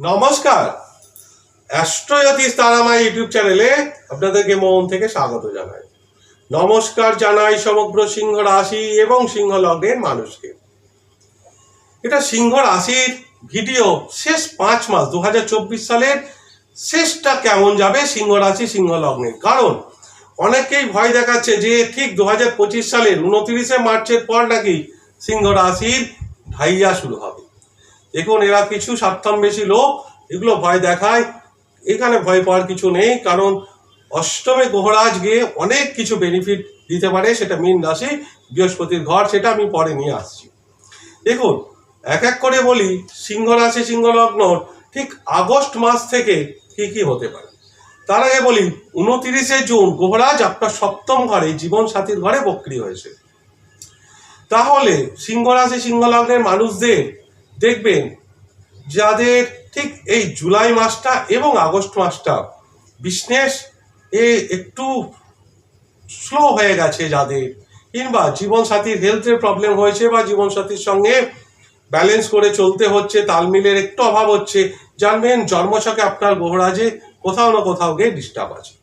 নমস্কার। অ্যাস্ট্রোজ্যোতিষ তারামা ইউটিউব চ্যানেলে আপনাদেরকে মন থেকে স্বাগত জানাই। নমস্কার জানাই সমগ্র সিংহ রাশি এবং সিংহ লগ্নের মানুষকে। এটা সিংহ রাশির ভিডিও শেষ পাঁচ মাস দু হাজার চব্বিশ সালের শেষটা কেমন যাবে সিংহ রাশি, সিংহ লগ্নের? কারণ অনেকেই ভয় দেখাচ্ছে যে ঠিক দু হাজার পঁচিশ সালের উনত্রিশে মার্চের পর নাকি সিংহ রাশির ঢাইয়া শুরু হবে। দেখুন, এরা কিছু স্বার্থম্বেশী লোক, এগুলো ভয় দেখায়। এখানে ভয় পাওয়ার কিছু নেই, কারণ অষ্টমে গ্রহরাজ গিয়ে অনেক কিছু বেনিফিট দিতে পারে, সেটা মীন রাশি, বৃহস্পতির ঘর, সেটা আমি পরে নিয়ে আসছি। দেখুন, এক এক করে বলি, সিংহ রাশি, সিংহ লগ্ন, ঠিক আগস্ট মাস থেকে কি কি হতে পারে? তার আগে বলি, উনতিরিশে জুন গ্রহরাজ আপনার সপ্তম ঘরে জীবন সাথীর ঘরে বক্রি হয়েছে। তাহলে, সিংহ রাশি মানুষদের দেখবেন যাদের ঠিক এই জুলাই মাসটা এবং আগস্ট মাসটা বিজনেস এ একটু স্লো হয়ে গেছে যাদের, কিংবা জীবনসাথীর হেলথের প্রবলেম হয়েছে বা জীবনসাথীর সঙ্গে ব্যালেন্স করে চলতে হচ্ছে তালমিলের একটু অভাব হচ্ছে, জানবেন জন্মছকে আপনার গোহরাজে কোথাও না কোথাও গিয়ে ডিস্টার্ব আছে।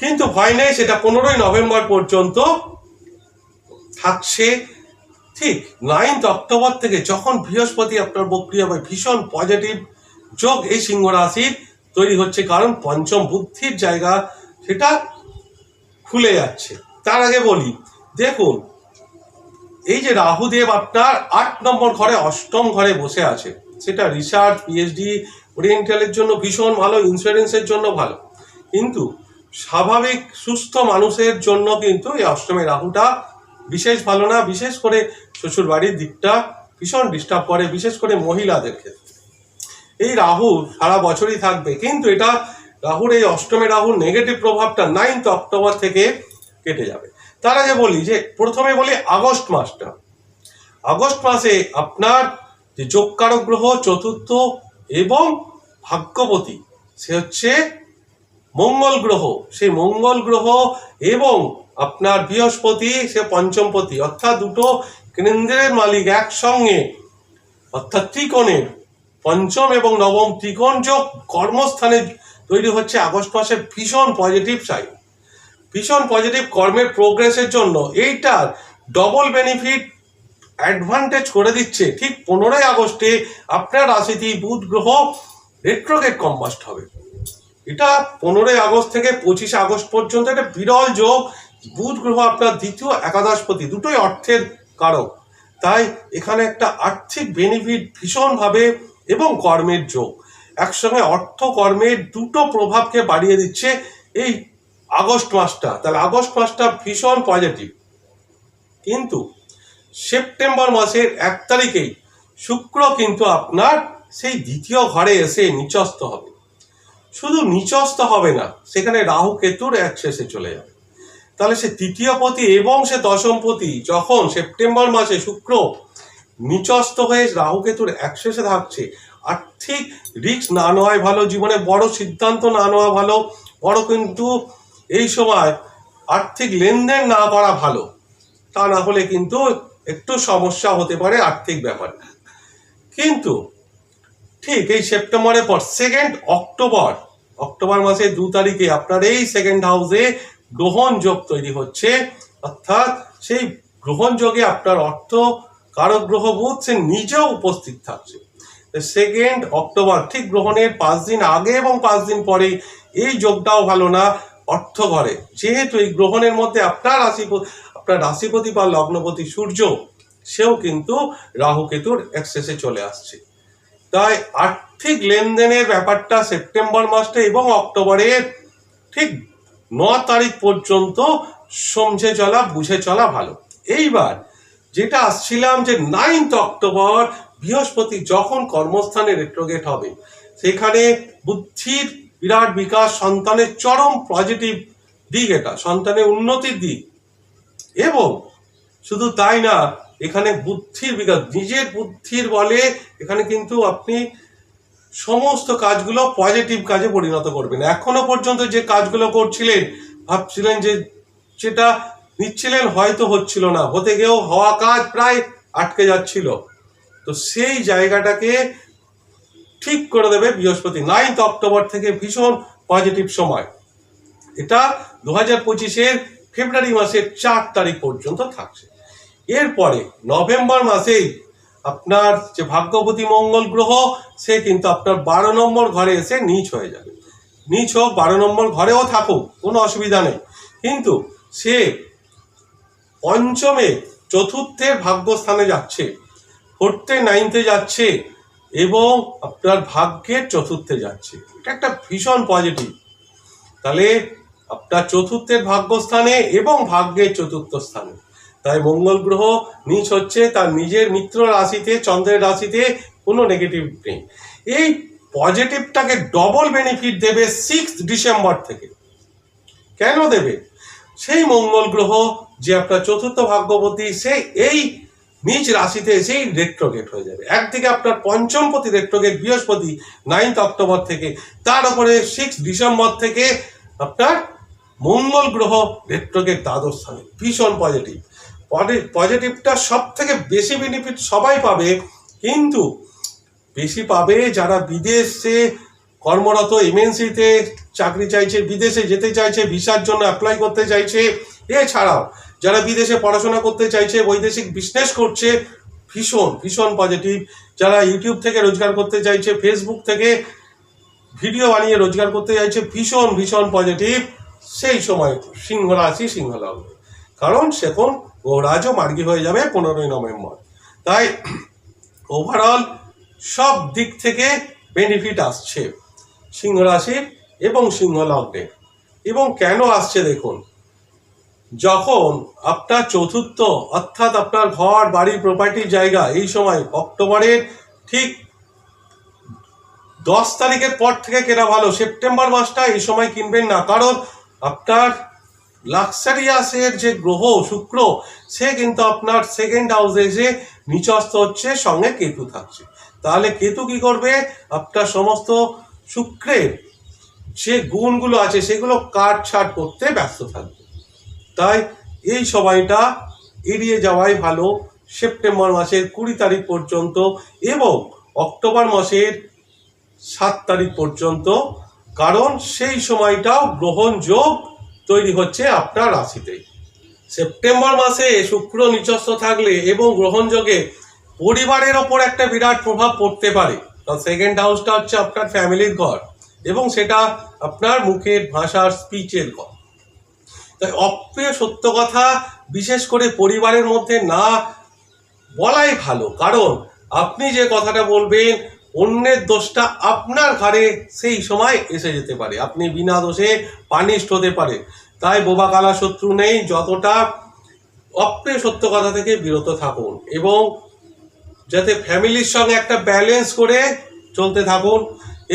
কিন্তু ভয় নেই, সেটা পনেরোই নভেম্বর পর্যন্ত থাকছে। ঠিক নাইন্থ অক্টোবর থেকে যখন বৃহস্পতি আপনার বক্রিয়া হবে ভীষণ পজিটিভ যোগ এই সিংহ রাশির তৈরি হচ্ছে কারণ পঞ্চম বুদ্ধির জায়গা সেটা খুলে যাচ্ছে। তার আগে বলি, দেখুন, এই যে রাহুদেব আপনার আট নম্বর ঘরে অষ্টম ঘরে বসে আছে। সেটা রিসার্চ পিএইচডি ওরিয়েন্টালের জন্য ভীষণ ভালো ইন্স্যুরেন্সের জন্য ভালো। কিন্তু স্বাভাবিক সুস্থ মানুষের জন্য কিন্তু এই অষ্টমী রাহুটা বিশেষ ভালো না, বিশেষ করে শ্বশুর বাড়ির দিকটা ভীষণ ডিস্টার্ব করে, বিশেষ করে মহিলাদের ক্ষেত্রে। এই রাহু সারা বছরই থাকবে, কিন্তু এটা রাহুর এই অষ্টমে রাহুর নেগেটিভ প্রভাবটা নাইন্থ অক্টোবর থেকে কেটে যাবে। তার আগে বলি যে, প্রথমে বলি আগস্ট মাসটা। আগস্ট মাসে আপনার যে যোগকারক গ্রহ, চতুর্থ এবং ভাগ্যপতি, সে হচ্ছে মঙ্গল গ্রহ। সেই মঙ্গল গ্রহ এবং আপনার বৃহস্পতি, সে পঞ্চমপতি, অর্থাৎ দুটো কেন্দ্রের মালিক একসঙ্গে, অর্থাৎ ত্রিকোণের পঞ্চম এবং নবম ত্রিকোণ যোগ কর্মস্থানে তৈরি হচ্ছে আগস্ট মাসে ভীষণ পজিটিভ সাইন ভীষণ পজিটিভ কর্মের প্রোগ্রেসের জন্য এইটার ডবল বেনিফিট অ্যাডভান্টেজ করে দিচ্ছে। ঠিক পনেরোই আগস্টে আপনার রাশিতেই বুধ গ্রহ রেট্রোগেট কম্বাস্ট হবে। এটা পনেরোই আগস্ট থেকে পঁচিশে আগস্ট পর্যন্ত একটা বিরল যোগ। বুধ গ্রহ আপনার দ্বিতীয় একাদশপতি দুটোই অর্থের কারক। তাই এখানে একটা আর্থিক বেনিফিট ভীষণভাবে এবং কর্মের যোগ। একসঙ্গে অর্থ কর্মের দুটো প্রভাবকে বাড়িয়ে দিচ্ছে এই আগস্ট মাসটা। তাহলে আগস্ট মাসটা ভীষণ পজিটিভ কিন্তু সেপ্টেম্বর মাসের এক তারিখেই শুক্র কিন্তু আপনার সেই দ্বিতীয় ঘরে এসে নিচস্ত হবে। শুধু নিচস্ত হবে না, সেখানে রাহু কেতুর শেষে চলে যাবে। তাহলে সে তৃতীয় পতি এবং সে দশম পতি যখন সেপ্টেম্বর মাসে শুক্র নিচস্ত হয়ে রাহু কেতুর এক শেষে থাকছে আর্থিক রিস্ক না নেওয়াই ভালো, জীবনে বড় সিদ্ধান্ত না নেওয়া ভালো, বড় কিন্তু এই সময় আর্থিক লেনদেন না করা ভালো, তা না হলে কিন্তু একটু সমস্যা হতে পারে আর্থিক ব্যাপারে। কিন্তু ঠিক এই সেপ্টেম্বরের পর সেকেন্ড অক্টোবর অক্টোবর মাসের দু তারিখে আপনার এই সেকেন্ড হাউসে গ্রহণ যোগ তৈরি হচ্ছে। অর্থাৎ সেই গ্রহণ যোগে আপনার অর্থ কারক গ্রহ বুধ, সে নিজেও উপস্থিত থাকছে। সেকেন্ড অক্টোবর ঠিক গ্রহণের পাঁচ দিন আগে এবং পাঁচ দিন পরে এই যোগটাও ভালো না। অর্থ ঘরে, যেহেতু এই গ্রহণের মধ্যে আপনার রাশি আপনার রাশিপতি বা লগ্নপতি সূর্য, সেও কিন্তু রাহু কেতুর অ্যাক্সেসে চলে আসছে। তাই আর্থিক লেনদেনের ব্যাপারটা সেপ্টেম্বর মাসটা এবং অক্টোবরের ঠিক ন তারিখ পর্যন্ত সমঝে চলা, বুঝে চলা ভালো। এইবার যেটা আসছিলাম যে নাইন্থ অক্টোবর, বৃহস্পতি যখন কর্মস্থানে রেট্রোগেট হবে, সেখানে বুদ্ধির বিরাট বিকাশ, সন্তানের চরম পজিটিভ দিক এটা, সন্তানের উন্নতির দিক। এবং শুধু তাই না, এখানে বুদ্ধির বিকাশ, নিজের বুদ্ধির বলে এখানে কিন্তু আপনি সমস্ত কাজগুলো পজিটিভ কাজে পরিণত করবেন এখনও পর্যন্ত যে কাজগুলো করছিলেন, ভাবছিলেন যে সেটা নিচ্ছিলেন হয়তো হচ্ছিল না। হতে গিয়েও হওয়া কাজ প্রায় আটকে যাচ্ছিল। তো সেই জায়গাটাকে ঠিক করে দেবে বৃহস্পতি। নাইন্থ অক্টোবর থেকে ভীষণ পজিটিভ সময়। এটা দু হাজার পঁচিশের ফেব্রুয়ারি মাসের চার তারিখ পর্যন্ত থাকছে। এরপরে নভেম্বর মাসেই আপনার যে ভাগ্যবতী মঙ্গল গ্রহ, সে কিন্তু আপনার বারো নম্বর ঘরে এসে নিচ হয়ে যাবে। নিচ হোক, বারো নম্বর ঘরেও থাকুক, কোনো অসুবিধা নেই। কিন্তু সে পঞ্চমে চতুর্থের ভাগ্যস্থানে যাচ্ছে, ফোর্থে, নাইনথে যাচ্ছে, এবং আপনার ভাগ্যের চতুর্থে যাচ্ছে। এটা একটা ভীষণ পজিটিভ তাহলে আপনার চতুর্থের ভাগ্যস্থানে এবং ভাগ্যের চতুর্থ স্থানে। তাই মঙ্গল গ্রহ নিচ হচ্ছে তার নিজের মিত্র রাশিতে, চন্দ্রের রাশিতে কোনো নেগেটিভ নেই। এই পজিটিভটাকে ডবল বেনিফিট দেবে সিক্স ডিসেম্বর থেকে। কেন দেবে? সেই মঙ্গল গ্রহ যে আপনার চতুর্থ ভাগ্যবতী, সে এই নিজ রাশিতে এসেই রেট্রোগেট হয়ে যাবে। একদিকে আপনার পঞ্চমপতি রেট্রোগেট বৃহস্পতি নাইন্থ অক্টোবর থেকে। তার উপরে সিক্স ডিসেম্বর থেকে আপনার মঙ্গল গ্রহ রেট্রোগেট দ্বাদশ স্থানে। ভীষণ পজিটিভ পজিটিভটা সব থেকে বেশি বেনিফিট সবাই পাবে। কিন্তু বেশি পাবে যারা বিদেশে কর্মরত এমএনসিতে চাকরি চাইছে, বিদেশে যেতে চাইছে, ভিসার জন্য অ্যাপ্লাই করতে চাইছে। এছাড়াও যারা বিদেশে পড়াশোনা করতে চাইছে, বৈদেশিক বিজনেস করছে, ভীষণ ভীষণ পজিটিভ যারা ইউটিউব থেকে রোজগার করতে চাইছে ফেসবুক থেকে ভিডিও বানিয়ে রোজগার করতে চাইছে, ভীষণ ভীষণ পজিটিভ সেই সময় সিংহ রাশি সিংহ কারণ সেখন গ্রহরাজও মার্গী হয়ে যাবে পনেরোই নভেম্বর। তাই ওভারঅল সব দিক থেকে বেনিফিট আসছে সিংহ রাশির এবং সিংহ লগ্নের। এবং কেন আসছে দেখুন, যখন আপনার চতুর্থ অর্থাৎ আপনার ঘর, বাড়ি প্রপার্টির জায়গা এই সময় অক্টোবরের ঠিক দশ তারিখের পর থেকে কেনা ভালো, সেপ্টেম্বর মাসটা এই সময় কিনবেন না। কারণ আপনার লাক্সারিয়াসের যে গ্রহ শুক্র, সে কিন্তু আপনার সেকেন্ড হাউসে এসে নিচস্ত হচ্ছে, সঙ্গে কেতু থাকছে। তাহলে কেতু কি করবে? আপনার সমস্ত শুক্রের যে গুণগুলো আছে, সেগুলো কাট ছাট করতে ব্যস্ত থাকবে। তাই এই সময়টা এড়িয়ে যাওয়াই ভালো। সেপ্টেম্বর মাসের কুড়ি তারিখ পর্যন্ত এবং অক্টোবর মাসের সাত তারিখ পর্যন্ত। কারণ সেই সময়টাও গ্রহণযোগ তৈরি হচ্ছে আপনার রাশিতে। সেপ্টেম্বর মাসে শুক্র নিচস্থ থাকলে এবং গ্রহণযোগে পরিবারের ওপর একটা বিরাট প্রভাব পড়তে পারে। কারণ সেকেন্ড হাউসটা হচ্ছে আপনার ফ্যামিলির ঘর এবং সেটা আপনার মুখের ভাষার স্পিচের ঘর। তাই অপ্রিয় সত্য কথা বিশেষ করে পরিবারের মধ্যে না বলাই ভালো। কারণ আপনি যে কথাটা বলবেন অন্যের দোষটা আপনার ঘাড়ে সেই সময় এসে যেতে পারে। আপনি বিনা দোষে পানিষ্ঠ হতে পারে। তাই বোবা কালা শত্রু নেই, যতটা অপ্রিয় সত্য কথা থেকে বিরত থাকুন এবং যাতে ফ্যামিলির সঙ্গে একটা ব্যালেন্স করে চলতে থাকুন।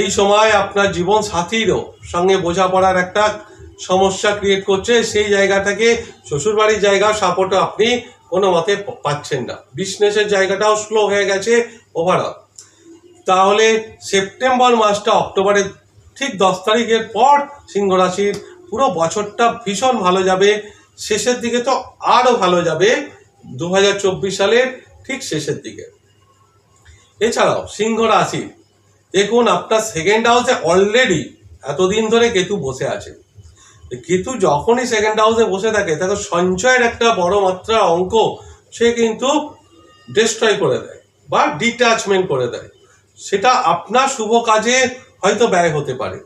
এই সময় আপনার জীবন সাথীরও সঙ্গে বোঝাপড়ার একটা সমস্যা ক্রিয়েট করছে। সেই জায়গা থেকে শ্বশুরবাড়ির জায়গা সাপোর্টও আপনি কোনো মতে পাচ্ছেন না। বিজনেসের জায়গাটাও স্লো হয়ে গেছে ওভারঅল তাহলে সেপ্টেম্বর মাসটা, অক্টোবরের ঠিক দশ তারিখের পর সিংহ রাশির পুরো বছরটা ভীষণ ভালো যাবে। শেষের দিকে তো আরও ভালো যাবে দু হাজার চব্বিশ সালের ঠিক শেষের দিকে। এছাড়াও সিংহ রাশি, দেখুন আপনার সেকেন্ড হাউসে অলরেডি এতদিন ধরে কেতু বসে আছে। কেতু যখনই সেকেন্ড হাউসে বসে থাকে, তাকে সঞ্চয়ের একটা বড় মাত্রা অঙ্ক সে কিন্তু ডিস্ট্রয় করে দেয় বা ডিট্যাচমেন্ট করে দেয়। সেটা আপনার শুভ কাজে হয়তো ব্যয় হতে পারে।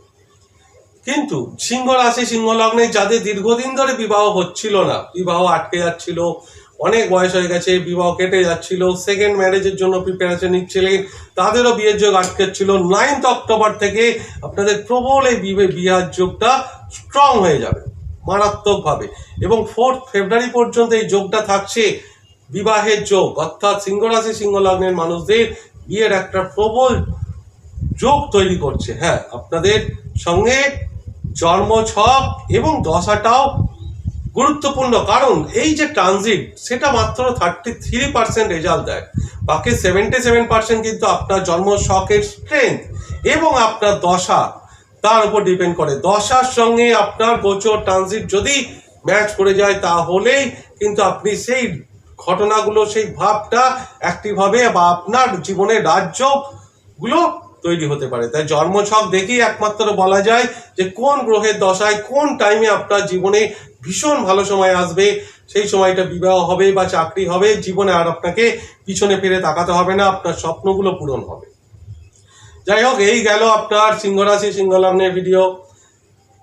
কিন্তু সিংহ রাশি, সিংহ লগ্নে যাদের দীর্ঘদিন ধরে বিবাহ হচ্ছিল না, বিবাহ আটকে যাচ্ছিল, অনেক বয়স হয়ে গেছে, বিবাহ কেটে যাচ্ছিল সেকেন্ড ম্যারেজের জন্য প্রিপারেশন নিচ্ছিলেন, তাদেরও বিয়ের যোগ আটকে ছিল নাইন্থ অক্টোবর থেকে আপনাদের প্রবল এই বিয়ার যোগটা স্ট্রং হয়ে যাবে, মারাত্মকভাবে। এবং ফোর্থ ফেব্রুয়ারি পর্যন্ত এই যোগটা থাকছে, বিবাহের যোগ। অর্থাৎ সিংহ রাশি, সিংহ লগ্নের মানুষদের বিয়ের একটা প্রবল যোগ তৈরি করছে। হ্যাঁ আপনাদের সঙ্গে জন্ম ছক এবং দশাটাও গুরুত্বপূর্ণ, কারণ এই যে ট্রানজিট, সেটা মাত্র থার্টি থ্রি পার্সেন্ট রেজাল্ট দেয়। বাকি সেভেন্টি সেভেন পার্সেন্ট কিন্তু আপনার জন্ম শখের স্ট্রেংথ এবং আপনার দশা, তার উপর ডিপেন্ড করে। দশার সঙ্গে আপনার গোচর ট্রানজিট যদি ম্যাচ করে যায়, তাহলেই কিন্তু আপনি সেই ঘটনাগুলো, সেই ভাবটা অ্যাক্টিভ হবে বা আপনার জীবনের রাজ্যগুলো তৈরি হতে পারে। তাই জন্মছক দেখেই একমাত্র বলা যায় যে কোন গ্রহের দশায়, কোন টাইমে আপনার জীবনে ভীষণ ভালো সময় আসবে, সেই সময়টা বিবাহ হবে বা চাকরি হবে, জীবনে আর আপনাকে পিছনে ফিরে তাকাতে হবে না, আপনার স্বপ্নগুলো পূরণ হবে। যাই হোক, এই গেল আপনার সিংহরাশি, সিংহলগ্নের ভিডিও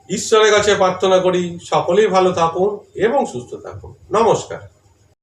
ঈশ্বরের কাছে প্রার্থনা করি, সকলেই ভালো থাকুন এবং সুস্থ থাকুন। নমস্কার।